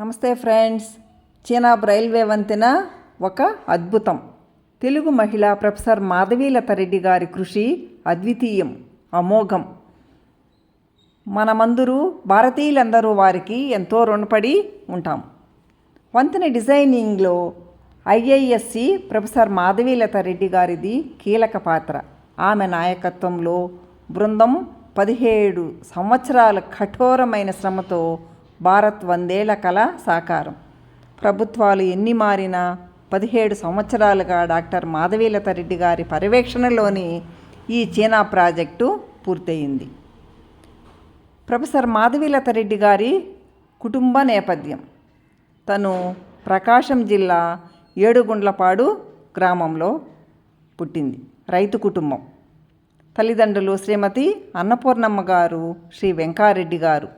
నమస్తే friends. Chenab railway వంతెన ఒక అద్భుతం. తెలుగు మహిళ ప్రొఫెసర్ మాధవీలత రెడ్డి గారి కృషి అద్వితీయం అమోఘం. మనమందరూ భారతీయులందరూ వారికి ఎంతో రుణపడి ఉంటాం. వంతెన డిజైనింగ్లో ఐఐఎస్సి ప్రొఫెసర్ మాధవీలత రెడ్డి గారిది కీలక పాత్ర. ఆమె నాయకత్వంలో బృందం పదిహేడు సంవత్సరాల కఠోరమైన శ్రమతో భారత్ వందేళ్ళ కళ సాకారం. ప్రభుత్వాలు ఎన్ని మారినా పదిహేడు సంవత్సరాలుగా డాక్టర్ మాధవీలత రెడ్డి గారి పర్యవేక్షణలోని ఈ చీనా ప్రాజెక్టు పూర్తయింది. ప్రొఫెసర్ మాధవీలత రెడ్డి గారి కుటుంబ నేపథ్యం. తను ప్రకాశం జిల్లా ఏడుగుండ్లపాడు గ్రామంలో పుట్టింది. రైతు కుటుంబం. తల్లిదండ్రులు శ్రీమతి అన్నపూర్ణమ్మ గారు శ్రీ వెంకారెడ్డి గారు.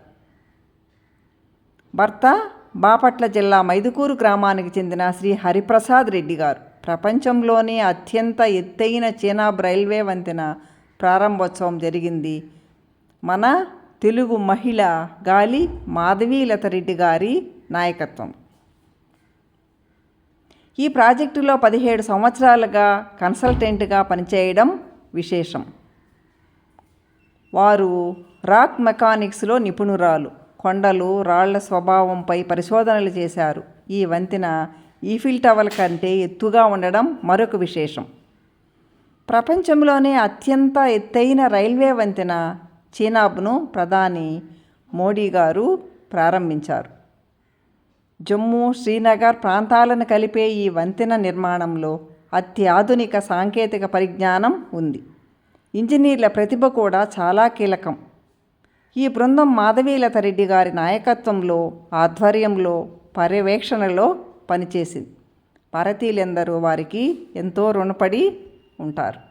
భర్త బాపట్ల జిల్లా మైదుకూరు గ్రామానికి చెందిన శ్రీ హరిప్రసాద్ రెడ్డి గారు. ప్రపంచంలోనే అత్యంత ఎత్తైన చీనాబ్ రైల్వే వంతెన ప్రారంభోత్సవం జరిగింది. మన తెలుగు మహిళ గాలి మాధవీలత రెడ్డి గారి నాయకత్వం. ఈ ప్రాజెక్టులో పదిహేడు సంవత్సరాలుగా కన్సల్టెంట్గా పనిచేయడం విశేషం. వారు రాక్ మెకానిక్స్లో నిపుణురాలు. కొండలు రాళ్ళ స్వభావంపై పరిశోధనలు చేశారు. ఈ వంతెన ఈఫిల్ టవర్ కంటే ఎత్తుగా ఉండడం మరొక విశేషం. ప్రపంచంలోనే అత్యంత ఎత్తైన రైల్వే వంతెన చీనాబ్ను ప్రధాని మోడీ గారు ప్రారంభించారు. జమ్మూ శ్రీనగర్ ప్రాంతాలను కలిపే ఈ వంతెన నిర్మాణంలో అత్యాధునిక సాంకేతిక పరిజ్ఞానం ఉంది. ఇంజనీర్ల ప్రతిభ కూడా చాలా కీలకం. ఈ బృందం మాధవీలత రెడ్డి గారి నాయకత్వంలో ఆధ్వర్యంలో పర్యవేక్షణలో పనిచేసింది. భారతీయులందరూ వారికి ఎంతో రుణపడి ఉంటారు.